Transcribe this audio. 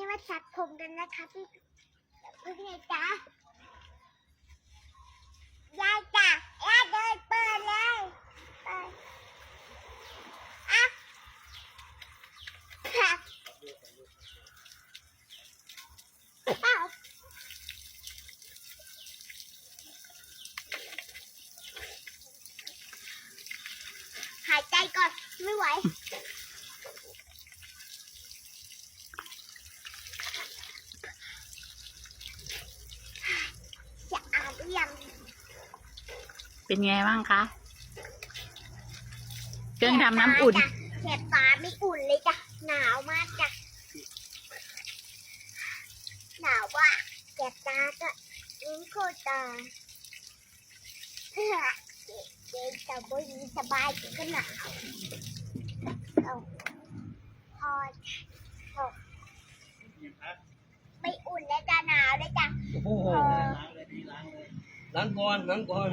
นี้มาตัดผมกันนะคะพี่พิ่ไงจ๊ะยายจ้ะยายเดินเปิดเลยเปิดอะค่ะอ้าวหายใจก่อนไม่ไหว จะอาบหรือยัง เป็นไงบ้างคะเครื่องทำน้ำอุ่นแสบตาไม่อุ่นเลยจ้ะหนาวมากจ้ะหนาวว่ะแสบตาก็ยิงโคตรตาเฮ้อเย็นแต่บ่ยินสบายก็หนาวเอาพอพอไม่อุ่นแล้วจ้ะหนาวเลยจ้ะโอ้โหพอล้างก่อนล้างก่อน